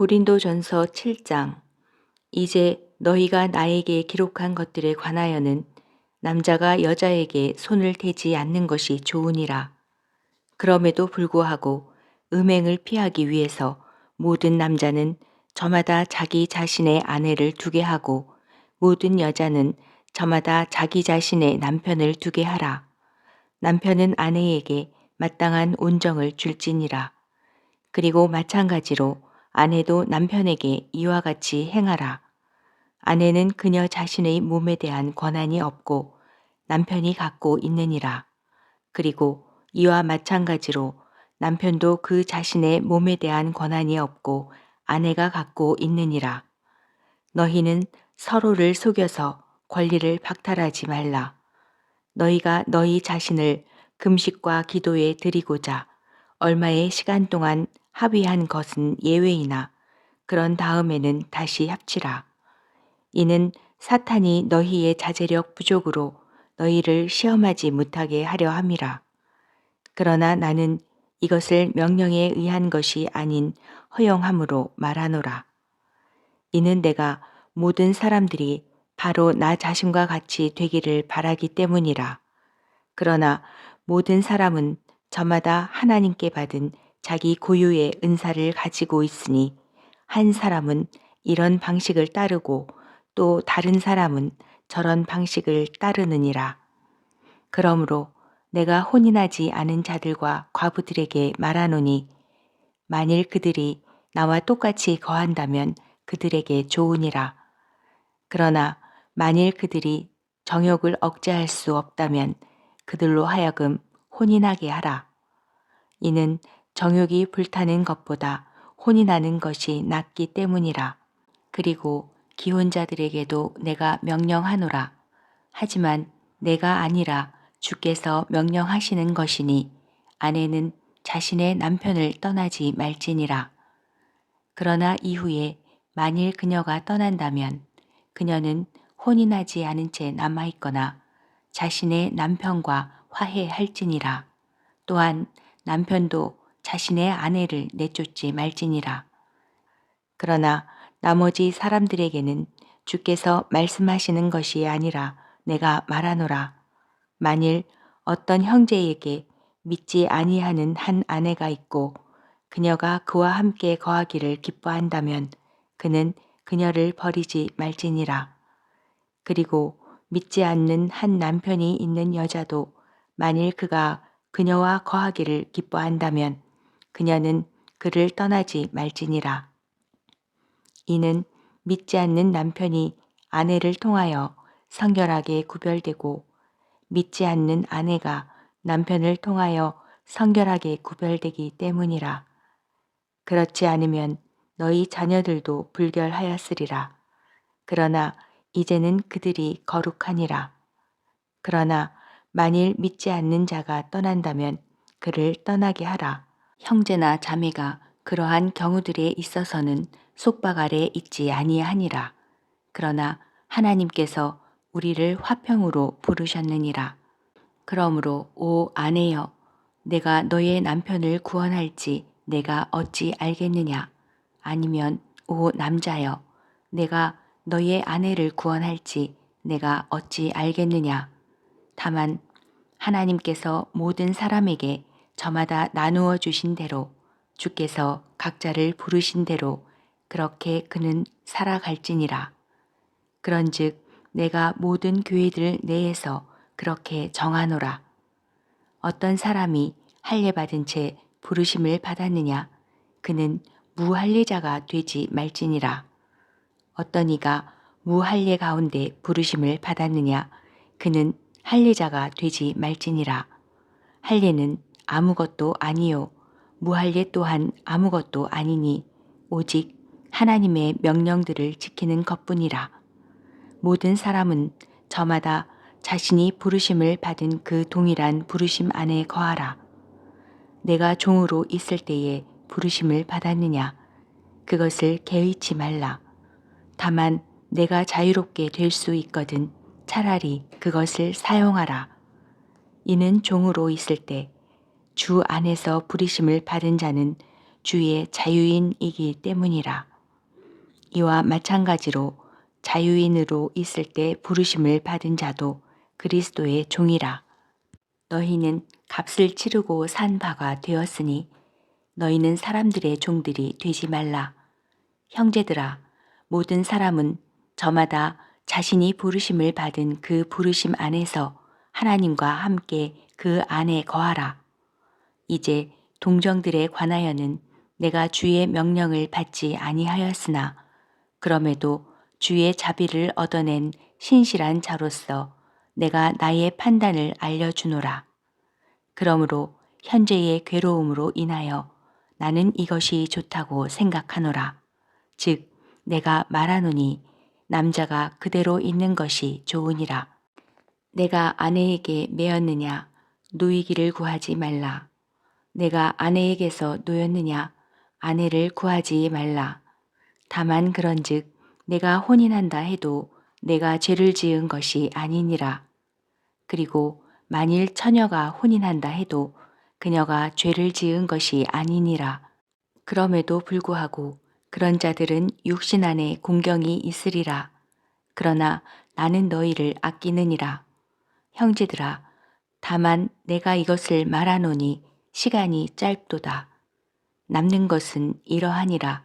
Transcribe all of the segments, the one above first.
고린도전서 7장 이제 너희가 나에게 기록한 것들에 관하여는 남자가 여자에게 손을 대지 않는 것이 좋으니라. 그럼에도 불구하고 음행을 피하기 위해서 모든 남자는 저마다 자기 자신의 아내를 두게 하고 모든 여자는 저마다 자기 자신의 남편을 두게 하라. 남편은 아내에게 마땅한 온정을 줄지니라. 그리고 마찬가지로 아내도 남편에게 이와 같이 행하라. 아내는 그녀 자신의 몸에 대한 권한이 없고 남편이 갖고 있느니라. 그리고 이와 마찬가지로 남편도 그 자신의 몸에 대한 권한이 없고 아내가 갖고 있느니라. 너희는 서로를 속여서 권리를 박탈하지 말라. 너희가 너희 자신을 금식과 기도에 드리고자 얼마의 시간 동안 합의한 것은 예외이나 그런 다음에는 다시 합치라. 이는 사탄이 너희의 자제력 부족으로 너희를 시험하지 못하게 하려 함이라. 그러나 나는 이것을 명령에 의한 것이 아닌 허용함으로 말하노라. 이는 내가 모든 사람들이 바로 나 자신과 같이 되기를 바라기 때문이라. 그러나 모든 사람은 저마다 하나님께 받은 자기 고유의 은사를 가지고 있으니 한 사람은 이런 방식을 따르고 또 다른 사람은 저런 방식을 따르느니라. 그러므로 내가 혼인하지 않은 자들과 과부들에게 말하노니 만일 그들이 나와 똑같이 거한다면 그들에게 좋으니라. 그러나 만일 그들이 정욕을 억제할 수 없다면 그들로 하여금 혼인하게 하라. 이는 정욕이 불타는 것보다 혼인하는 것이 낫기 때문이라. 그리고 기혼자들에게도 내가 명령하노라. 하지만 내가 아니라 주께서 명령하시는 것이니 아내는 자신의 남편을 떠나지 말지니라. 그러나 이후에 만일 그녀가 떠난다면 그녀는 혼인하지 않은 채 남아있거나 자신의 남편과 화해할지니라. 또한 남편도 자신의 아내를 내쫓지 말지니라. 그러나 나머지 사람들에게는 주께서 말씀하시는 것이 아니라 내가 말하노라. 만일 어떤 형제에게 믿지 아니하는 한 아내가 있고 그녀가 그와 함께 거하기를 기뻐한다면 그는 그녀를 버리지 말지니라. 그리고 믿지 않는 한 남편이 있는 여자도 만일 그가 그녀와 거하기를 기뻐한다면 그녀는 그를 떠나지 말지니라. 이는 믿지 않는 남편이 아내를 통하여 성결하게 구별되고 믿지 않는 아내가 남편을 통하여 성결하게 구별되기 때문이라. 그렇지 않으면 너희 자녀들도 불결하였으리라. 그러나 이제는 그들이 거룩하니라. 그러나 만일 믿지 않는 자가 떠난다면 그를 떠나게 하라. 형제나 자매가 그러한 경우들에 있어서는 속박 아래 있지 아니하니라. 그러나 하나님께서 우리를 화평으로 부르셨느니라. 그러므로 오 아내여 내가 너의 남편을 구원할지 내가 어찌 알겠느냐 아니면 오 남자여 내가 너의 아내를 구원할지 내가 어찌 알겠느냐 다만 하나님께서 모든 사람에게 저마다 나누어 주신 대로 주께서 각자를 부르신 대로 그렇게 그는 살아갈지니라. 그런즉 내가 모든 교회들 내에서 그렇게 정하노라. 어떤 사람이 할례 받은 채 부르심을 받았느냐? 그는 무할례자가 되지 말지니라. 어떤 이가 무할례 가운데 부르심을 받았느냐? 그는 할례자가 되지 말지니라. 할례는 아무것도 아니요 무할례 또한 아무것도 아니니 오직 하나님의 명령들을 지키는 것뿐이라. 모든 사람은 저마다 자신이 부르심을 받은 그 동일한 부르심 안에 거하라. 내가 종으로 있을 때에 부르심을 받았느냐? 그것을 개의치 말라. 다만 내가 자유롭게 될 수 있거든 차라리 그것을 사용하라. 이는 종으로 있을 때 주 안에서 부르심을 받은 자는 주의 자유인이기 때문이라. 이와 마찬가지로 자유인으로 있을 때 부르심을 받은 자도 그리스도의 종이라. 너희는 값을 치르고 산 바가 되었으니 너희는 사람들의 종들이 되지 말라. 형제들아, 모든 사람은 저마다 자신이 부르심을 받은 그 부르심 안에서 하나님과 함께 그 안에 거하라. 이제 동정들에 관하여는 내가 주의 명령을 받지 아니하였으나 그럼에도 주의 자비를 얻어낸 신실한 자로서 내가 나의 판단을 알려주노라. 그러므로 현재의 괴로움으로 인하여 나는 이것이 좋다고 생각하노라. 즉, 내가 말하노니 남자가 그대로 있는 것이 좋으니라. 내가 아내에게 매었느냐? 누이기를 구하지 말라. 내가 아내에게서 놓였느냐? 아내를 구하지 말라. 다만 그런즉 내가 혼인한다 해도 내가 죄를 지은 것이 아니니라. 그리고 만일 처녀가 혼인한다 해도 그녀가 죄를 지은 것이 아니니라. 그럼에도 불구하고 그런 자들은 육신 안에 공경이 있으리라. 그러나 나는 너희를 아끼느니라. 형제들아, 다만 내가 이것을 말하노니 시간이 짧도다. 남는 것은 이러하니라.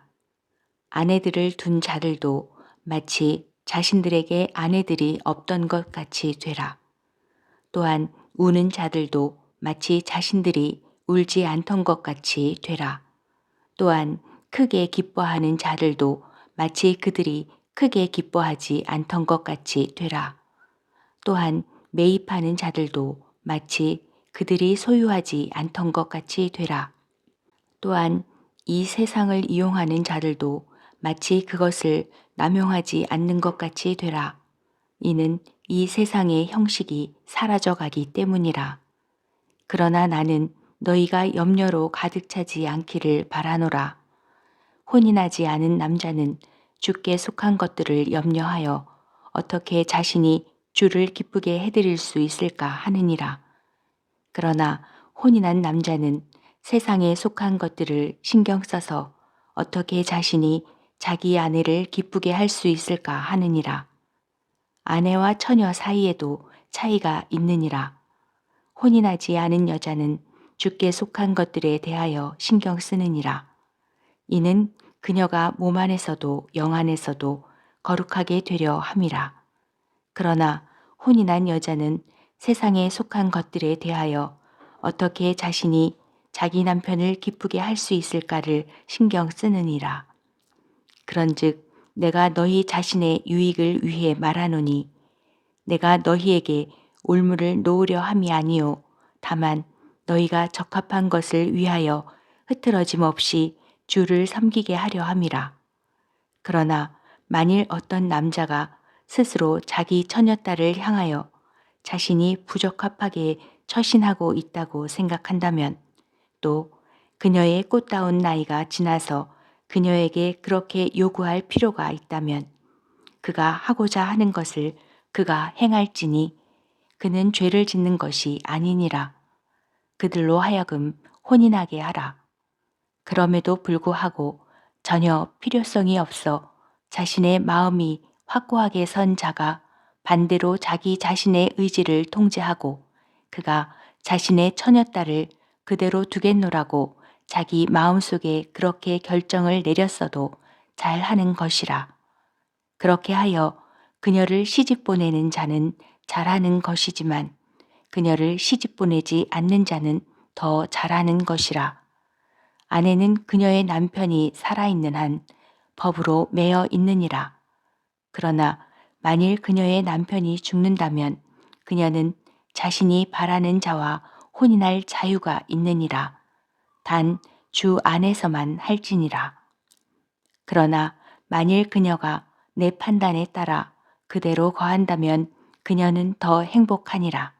아내들을 둔 자들도 마치 자신들에게 아내들이 없던 것 같이 되라. 또한 우는 자들도 마치 자신들이 울지 않던 것 같이 되라. 또한 크게 기뻐하는 자들도 마치 그들이 크게 기뻐하지 않던 것 같이 되라. 또한 매입하는 자들도 마치 그들이 소유하지 않던 것 같이 되라. 또한 이 세상을 이용하는 자들도 마치 그것을 남용하지 않는 것 같이 되라. 이는 이 세상의 형식이 사라져 가기 때문이라. 그러나 나는 너희가 염려로 가득 차지 않기를 바라노라. 혼인하지 않은 남자는 주께 속한 것들을 염려하여 어떻게 자신이 주를 기쁘게 해드릴 수 있을까 하느니라. 그러나 혼인한 남자는 세상에 속한 것들을 신경 써서 어떻게 자신이 자기 아내를 기쁘게 할 수 있을까 하느니라. 아내와 처녀 사이에도 차이가 있느니라. 혼인하지 않은 여자는 주께 속한 것들에 대하여 신경 쓰느니라. 이는 그녀가 몸 안에서도 영 안에서도 거룩하게 되려 함이라. 그러나 혼인한 여자는 세상에 속한 것들에 대하여 어떻게 자신이 자기 남편을 기쁘게 할 수 있을까를 신경 쓰느니라. 그런즉 내가 너희 자신의 유익을 위해 말하노니 내가 너희에게 올무를 놓으려 함이 아니요 다만 너희가 적합한 것을 위하여 흐트러짐 없이 주를 섬기게 하려 함이라. 그러나 만일 어떤 남자가 스스로 자기 처녀딸을 향하여 자신이 부적합하게 처신하고 있다고 생각한다면 또 그녀의 꽃다운 나이가 지나서 그녀에게 그렇게 요구할 필요가 있다면 그가 하고자 하는 것을 그가 행할지니 그는 죄를 짓는 것이 아니니라. 그들로 하여금 혼인하게 하라. 그럼에도 불구하고 전혀 필요성이 없어 자신의 마음이 확고하게 선 자가 반대로 자기 자신의 의지를 통제하고 그가 자신의 처녀딸을 그대로 두겠노라고 자기 마음속에 그렇게 결정을 내렸어도 잘 하는 것이라. 그렇게 하여 그녀를 시집 보내는 자는 잘하는 것이지만 그녀를 시집 보내지 않는 자는 더 잘하는 것이라. 아내는 그녀의 남편이 살아있는 한 법으로 매여 있느니라. 그러나 만일 그녀의 남편이 죽는다면 그녀는 자신이 바라는 자와 혼인할 자유가 있느니라. 단 주 안에서만 할지니라. 그러나 만일 그녀가 내 판단에 따라 그대로 거한다면 그녀는 더 행복하니라.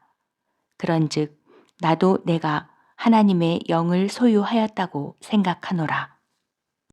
그런즉 나도 내가 하나님의 영을 소유하였다고 생각하노라.